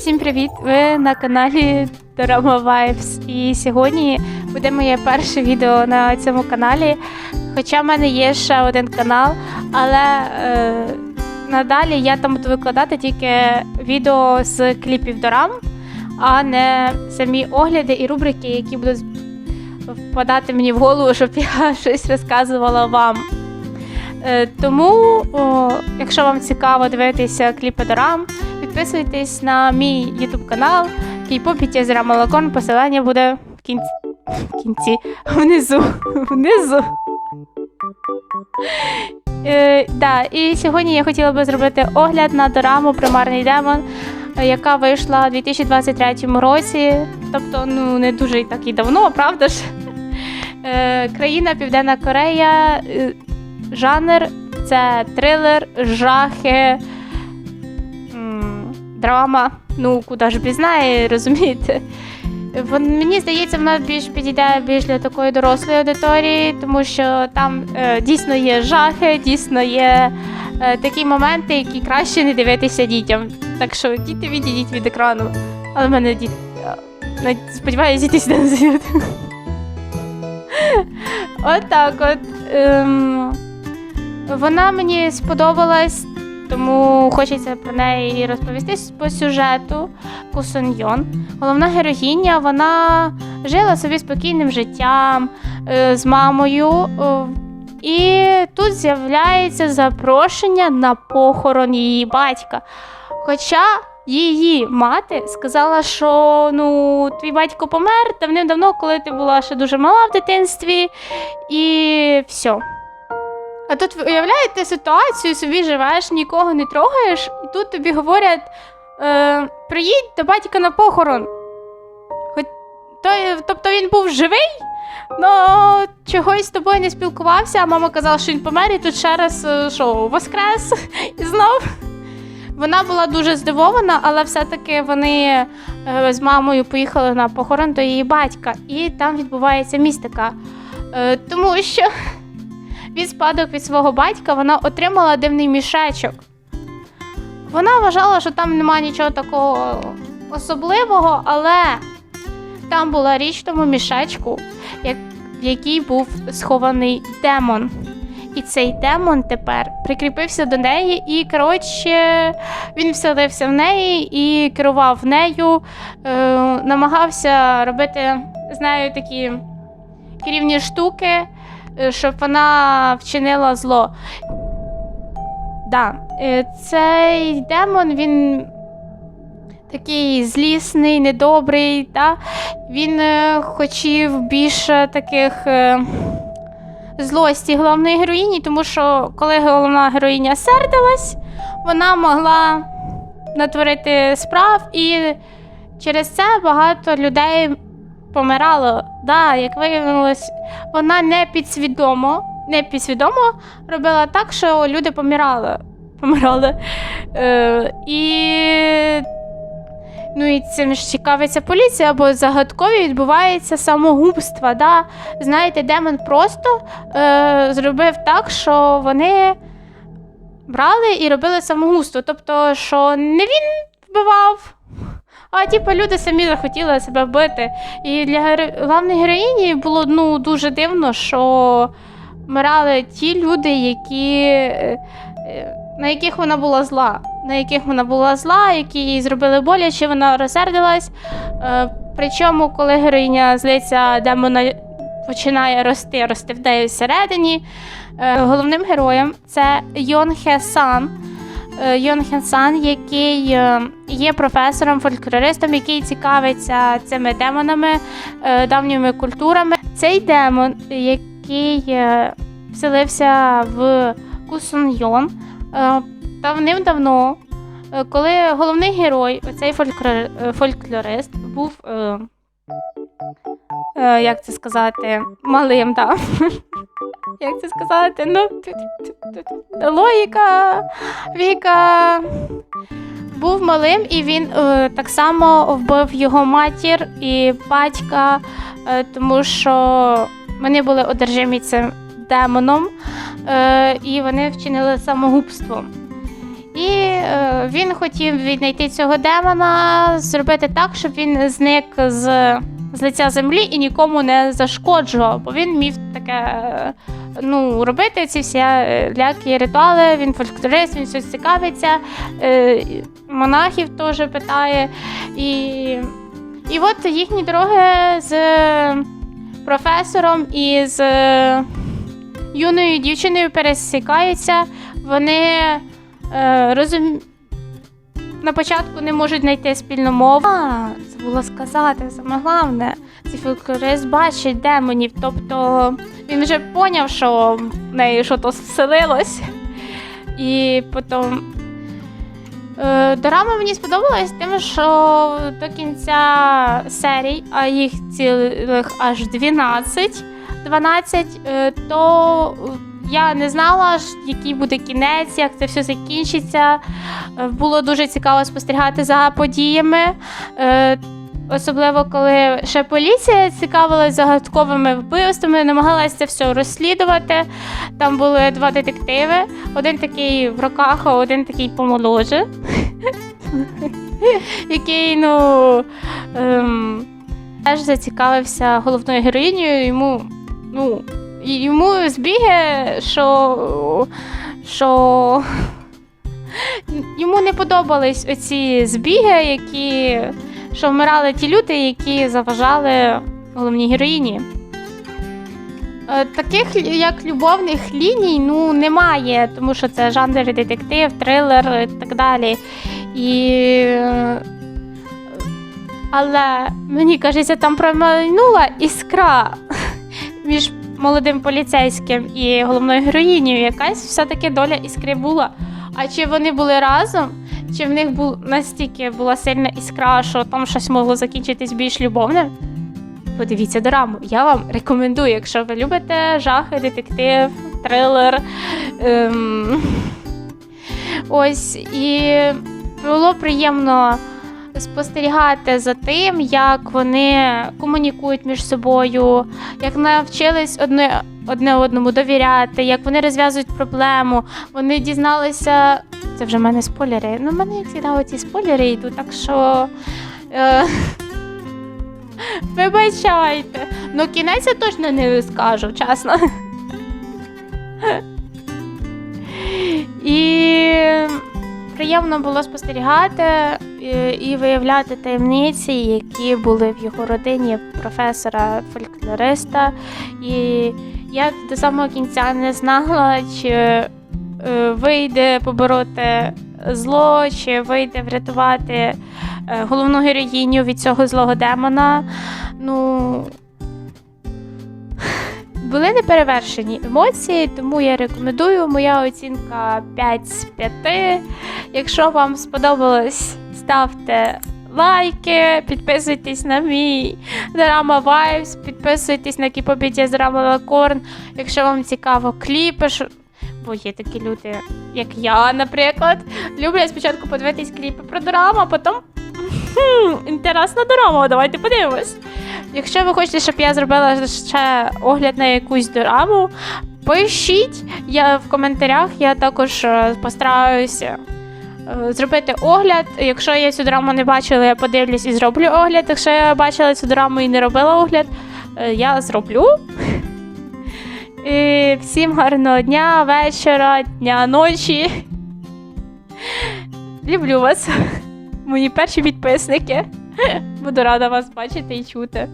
Всім привіт! Ви на каналі Dorama Vibes. І сьогодні буде моє перше відео на цьому каналі. Хоча в мене є ще один канал, але е, надалі я там буду викладати тільки відео з кліпів Дорам, а не самі огляди і рубрики, які будуть впадати мені в голову, щоб я щось розказувала вам. Е, Тому, о, якщо вам цікаво дивитися кліпи Дорам, підписуйтесь на мій YouTube канал Кейпопіті з Рамалакон. Посилання буде в кінці. В кінці. Внизу. Внизу. Е, да, і сьогодні я хотіла би зробити огляд на дораму Примарний демон, яка вийшла у 2023 році. Тобто, ну, не дуже так і давно, правда ж? Е, країна Південна Корея. е, Жанр це трилер, жахи, драма. Ну, куди ж без неї, розумієте? Вон, мені здається, вона більш підійде більш для такої дорослої аудиторії, тому що там е, дійсно є жахи, дійсно є е, такі моменти, які краще не дивитися дітям. Так що діти відійдіть від екрану. Але в мене діти. е, Сподіваюся, діти сюди не. От так от. Ем, вона мені сподобалась, тому хочеться про неї розповісти по сюжету Кусоньйон. Головна героїня вона жила собі спокійним життям е, з мамою. е, і тут з'являється запрошення на похорон її батька. Хоча її мати сказала, що ну, твій батько помер давним-давно, коли ти була ще дуже мала в дитинстві, і все. А тут уявляєте ситуацію, собі живеш, нікого не трогаєш, і тут тобі говорять: е, приїдь до батька на похорон. Хоч, той, тобто він був живий, але чогось з тобою не спілкувався, а мама казала, що він помер, і тут ще раз е, що, воскрес і знов. Вона була дуже здивована, але все-таки вони е, з мамою поїхали на похорон до її батька, і там відбувається містика. Е, тому що від спадок від свого батька вона отримала дивний мішечок. Вона вважала, що там немає нічого такого особливого, але там була річ в тому мішечку, в якій був схований демон. І цей демон тепер прикріпився до неї, і, коротше, він вселився в неї і керував нею, е, намагався робити з нею такі керівні штуки, щоб вона вчинила зло. Да, е, цей демон, він такий злісний, недобрий, та? він е, хотів більше таких е, злості головної героїні, тому що коли головна героїня сердилась, вона могла натворити справ, і через це багато людей помирало. Да, як виявилось, вона не підсвідомо, не підсвідомо робила так, що люди помирали. помирали. Е, і Ну і цим ж цікавиться поліція, бо загадкові відбувається самогубство. Да? Знаєте, демон просто е, зробив так, що вони брали і робили самогубство. Тобто, що не він вбивав, а типу, люди самі захотіли себе вбити. І для геро... головної героїні було ну, дуже дивно, що вмирали ті люди, які. е, е, на яких вона була зла, на яких вона була зла, які їй зробили боляче, вона розсердилась. Е, причому, коли героїня злиться, демона починає рости, рости в неї всередині. Головним героєм це Йон Хе Сан. Е, Йон Хе Сан, який е, є професором, фольклористом, який цікавиться цими демонами, е, давніми культурами. Цей демон, який вселився в Кусун-Йон, Е, Давним-давно, коли головний герой, цей фольклорист, був, як це сказати, малим, так. Як це сказати? Ну, логіка, Віка був малим, і він е, так само вбив його матір і батька, е, тому що вони були одержимі цим демоном, е, і вони вчинили самогубство. І він хотів віднайти цього демона, зробити так, щоб він зник з, з лиця землі і нікому не зашкоджував, бо він міг таке е, ну, робити ці всі е, лякі ритуали, він фольклорист, він щось цікавиться, е, монахів теж питає. І, і от їхні дороги з професором і з юною дівчиною пересікаються. Вони е, розум... на початку не можуть знайти спільну мову. А, забула сказати, саме головне, цей фольклорист бачить демонів, тобто він вже поняв, що в неї щось вселилось. І потім. Е, Дорама мені сподобалась тим, що до кінця серій, а їх цілих аж 12, 12 е, то я не знала, який буде кінець, як це все закінчиться. Е, Було дуже цікаво спостерігати за подіями. Е, Особливо, коли ще поліція цікавилась загадковими вбивствами, намагалася це все розслідувати. Там були два детективи: один такий в роках, а один такий помоложе. Який, ну, ем, теж зацікавився головною героїнею. Йому, ну, йому збіги, що, що йому не подобались оці збіги, які що вмирали ті люди, які заважали головній героїні. Е, Таких як любовних ліній ну, немає, тому що це жанр детектив, трилер і так далі. І... Але мені кажеться, там промайнула іскра між молодим поліцейським і головною героїнею. Якась все-таки доля іскри була. А чи вони були разом? Чи в них був настільки була сильна іскра, що там щось могло закінчитись більш любовним? Подивіться дораму. Я вам рекомендую, якщо ви любите жахи, детектив, трилер. Ем... Ось і було приємно спостерігати за тим, як вони комунікують між собою, як навчились одне, одне одному довіряти, як вони розв'язують проблему. Вони дізналися. Це вже в мене спойлери. Ну, в мене як завжди ці спойлери йдуть, так що. Е... Вибачайте. Ну, кінець я точно не скажу, чесно. І приємно було спостерігати і виявляти таємниці, які були в його родині професора фольклориста. І я до самого кінця не знала, чи е, вийде побороти зло, чи вийде врятувати е, головну героїню від цього злого демона. Ну. Були неперевершені емоції, тому я рекомендую. Моя оцінка 5 з 5. Якщо вам сподобалось, ставте лайки, підписуйтесь на мій Драма Vibes, підписуйтесь на Кіпобіді з Драма Лакорн. Якщо вам цікаво кліпи, бо є такі люди, як я, наприклад, люблять спочатку подивитись кліпи про драму, а потім інтересна драма, давайте подивимось. Якщо ви хочете, щоб я зробила ще огляд на якусь дораму, пишіть я в коментарях, я також е, постараюся зробити огляд. Якщо я цю драму не бачила, я подивлюсь і зроблю огляд. Якщо я бачила цю драму і не робила огляд, е, я зроблю. І всім гарного дня, вечора, дня, ночі. Люблю вас, мої перші підписники. Буду рада вас бачити і чути.